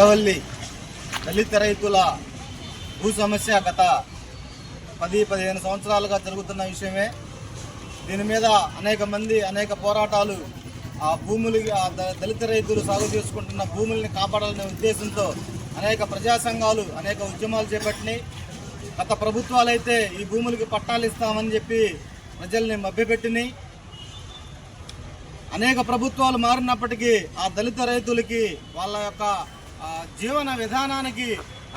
ఎడవల్లి దళిత రైతుల భూ సమస్య గత పది పదిహేను సంవత్సరాలుగా జరుగుతున్న విషయమే. దీని మీద అనేక మంది అనేక పోరాటాలు ఆ భూములు ఆ దళిత రైతులు సాగు చేసుకుంటున్న భూముల్ని కాపాడాలనే ఉద్దేశంతో అనేక ప్రజా సంఘాలు అనేక ఉద్యమాలు చేపట్టినాయి. గత ప్రభుత్వాలు అయితే ఈ భూములకి పట్టాలు ఇస్తామని చెప్పి ప్రజల్ని మభ్యపెట్టినాయి. అనేక ప్రభుత్వాలు మారినప్పటికీ ఆ దళిత రైతులకి వాళ్ళ యొక్క జీవన విధానానికి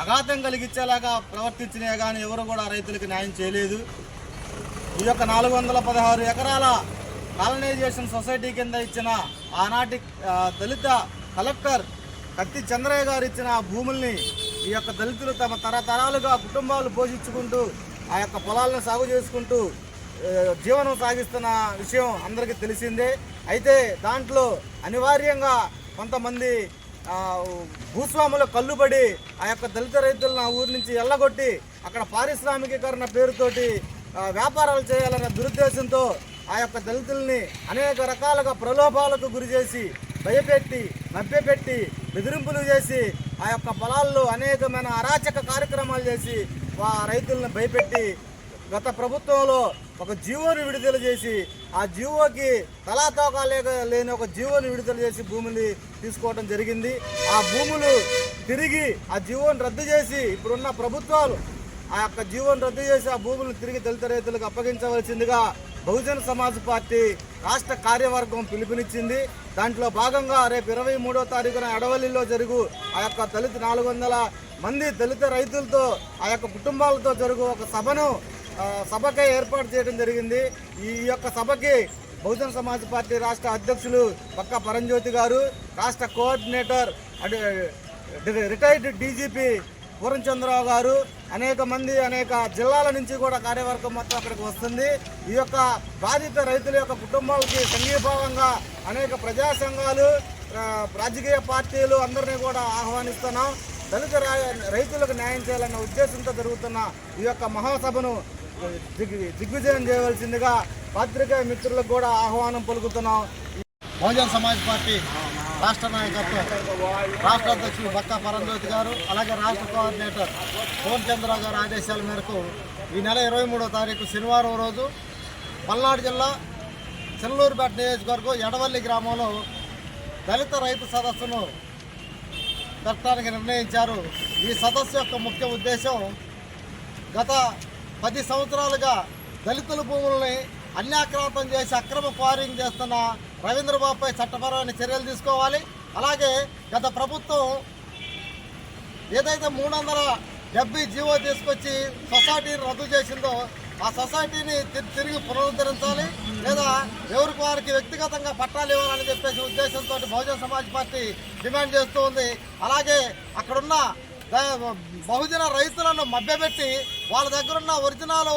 అఘాతం కలిగించేలాగా ప్రవర్తించినా కానీ ఎవరు కూడా రైతులకు న్యాయం చేయలేదు. ఈ యొక్క నాలుగు వందల పదహారు ఎకరాల కాలనైజేషన్ సొసైటీ కింద ఇచ్చిన ఆనాటి దళిత కలెక్టర్ కత్తి చంద్రయ్య గారు ఇచ్చిన భూముల్ని ఈ యొక్క దళితులు తమ తరతరాలుగా కుటుంబాలు పోషించుకుంటూ ఆ యొక్క పొలాలను సాగు చేసుకుంటూ జీవనం సాగిస్తున్న విషయం అందరికీ తెలిసిందే. అయితే దాంట్లో అనివార్యంగా కొంతమంది భూస్వాముల కళ్ళుబడి ఆ యొక్క దళిత రైతులను ఆ ఊరి నుంచి ఎల్లగొట్టి అక్కడ పారిశ్రామికీకరణ పేరుతోటి వ్యాపారాలు చేయాలనే దురుద్దేశంతో ఆ యొక్క దళితుల్ని అనేక రకాలుగా ప్రలోభాలకు గురి చేసి భయపెట్టి మభ్యపెట్టి బెదిరింపులు చేసి ఆ యొక్క పొలాల్లో అనేకమైన అరాచక కార్యక్రమాలు చేసి ఆ రైతులను భయపెట్టి గత ప్రభుత్వంలో ఒక జీవోని విడుదల చేసి ఆ జీవోకి తలాతోకా లేక లేని ఒక జీవోని విడుదల చేసి భూమిని తీసుకోవడం జరిగింది. ఆ భూములు తిరిగి ఆ జీవోని రద్దు చేసి ఇప్పుడున్న ప్రభుత్వాలు ఆ యొక్క జీవోని రద్దు చేసి ఆ భూములను తిరిగి దళిత రైతులకు అప్పగించవలసిందిగా బహుజన సమాజ్ పార్టీ రాష్ట్ర కార్యవర్గం పిలుపునిచ్చింది. దాంట్లో భాగంగా రేపు ఇరవై మూడో తారీఖున అడవల్లిలో జరుగు ఆ యొక్క దళిత నాలుగు వందల మంది దళిత రైతులతో ఆ యొక్క కుటుంబాలతో జరుగు ఒక సభను సభకి ఏర్పాటు చేయడం జరిగింది. ఈ యొక్క సభకి బహుజన సమాజ్ పార్టీ రాష్ట్ర అధ్యక్షులు పక్క పరంజ్యోతి గారు రాష్ట్ర కోఆర్డినేటర్ రిటైర్డ్ డీజీపీ పూర్ణచంద్రరావు గారు అనేక మంది అనేక జిల్లాల నుంచి కూడా కార్యవర్గం మొత్తం అక్కడికి వస్తుంది. ఈ యొక్క బాధిత రైతుల యొక్క కుటుంబాలకి సంఘీభావంగా అనేక ప్రజా సంఘాలు రాజకీయ పార్టీలు అందరినీ కూడా ఆహ్వానిస్తున్నాం. దళిత రైతులకు న్యాయం చేయాలన్న ఉద్దేశంతో జరుగుతున్న ఈ యొక్క మహాసభను దిగ్విజయం చేయవలసిందిగా పత్రికా మిత్రులకు కూడా ఆహ్వానం పలుకుతున్నాం. బహుజన్ సమాజ్ పార్టీ రాష్ట్ర నాయకత్వం. రాష్ట్ర అధ్యక్షుడు బక్కా పరంజ్యోతి గారు అలాగే రాష్ట్ర కోఆర్డినేటర్ పూర్ణచంద్రరావు గారి ఆదేశాల మేరకు ఈ నెల ఇరవై మూడో తారీఖు శనివారం రోజు పల్నాడు జిల్లా చెల్లూరుపేట నియోజకవర్గం ఎడవల్లి గ్రామంలో దళిత రైతు సదస్సును పెట్టడానికి నిర్ణయించారు. ఈ సదస్సు యొక్క ముఖ్య ఉద్దేశం గత పది సంవత్సరాలుగా దళితుల భూములని అన్యాక్రాంతం చేసి అక్రమ క్వారింగ్ చేస్తున్న రవీంద్రబాబుపై చట్టపరమైన చర్యలు తీసుకోవాలి. అలాగే గత ప్రభుత్వం ఏదైతే మూడు వందల డెబ్బై జీవో తీసుకొచ్చి సొసైటీని రద్దు చేసిందో ఆ సొసైటీని తిరిగి పునరుద్ధరించాలి లేదా ఎవరికి వారికి వ్యక్తిగతంగా పట్టాలు ఇవ్వాలని చెప్పేసి ఉద్దేశంతో బహుజన సమాజ్ పార్టీ డిమాండ్ చేస్తూ ఉంది. అలాగే అక్కడున్న బహుజన రైతులను మభ్యపెట్టి వాళ్ళ దగ్గర ఉన్న ఒరిజినల్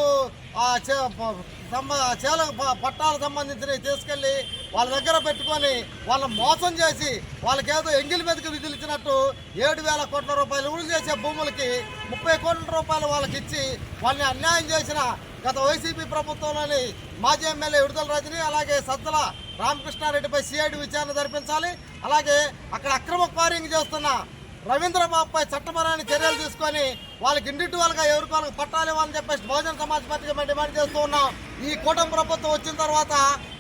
చేల పట్టాలకు సంబంధించినవి తీసుకెళ్ళి వాళ్ళ దగ్గర పెట్టుకొని వాళ్ళని మోసం చేసి వాళ్ళకేదో ఎంగిల్ మీదకి విధులు ఇచ్చినట్టు ఏడు వేల కోట్ల రూపాయలు విడుదల చేసే భూములకి ముప్పై కోట్ల రూపాయలు వాళ్ళకి ఇచ్చి వాళ్ళని అన్యాయం చేసిన గత వైసీపీ ప్రభుత్వంలోని మాజీ ఎమ్మెల్యే విడుదల రజని అలాగే సద్దల రామకృష్ణారెడ్డిపై సిఐడి విచారణ జరిపించాలి. అలాగే అక్కడ అక్రమ క్వారింగ్ చేస్తున్న రవీంద్రబాబుపై చట్టపరమైన చర్యలు తీసుకొని వాళ్ళకి ఇండివిజువల్గా ఎవరికి వాళ్ళకి పట్టాలి అని చెప్పేసి బహుజన సమాజ్ పార్టీగా మేము డిమాండ్ చేస్తూ ఉన్నాం. ఈ కూటమి ప్రభుత్వం వచ్చిన తర్వాత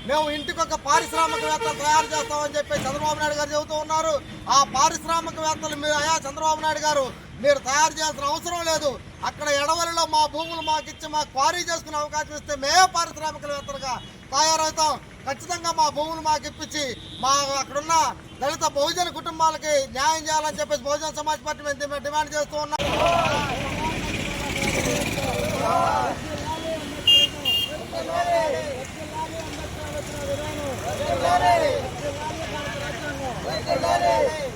మేము ఇంటికొక పారిశ్రామికవేత్తలు పారిశ్రామికవేత్త తయారు చేస్తామని చెప్పి చంద్రబాబు నాయుడు గారు చెబుతూ ఉన్నారు. ఆ పారిశ్రామికవేత్తలు మీరు అయా చంద్రబాబు నాయుడు గారు మీరు తయారు చేయాల్సిన అవసరం లేదు. అక్కడ ఎడవలిలో మా భూములు మాకు ఇచ్చి మాకు క్వారీ చేసుకునే అవకాశం ఇస్తే మేమే పారిశ్రామికవేత్తలుగా తయారవుతాం. ఖచ్చితంగా మా భూములు మాకు ఇప్పించి మా అక్కడున్న దళిత బహుజన కుటుంబాలకి న్యాయం చేయాలని చెప్పేసి బహుజన సమాజ్ పార్టీ మేము డిమాండ్ చేస్తూ ఉన్నాం Hey!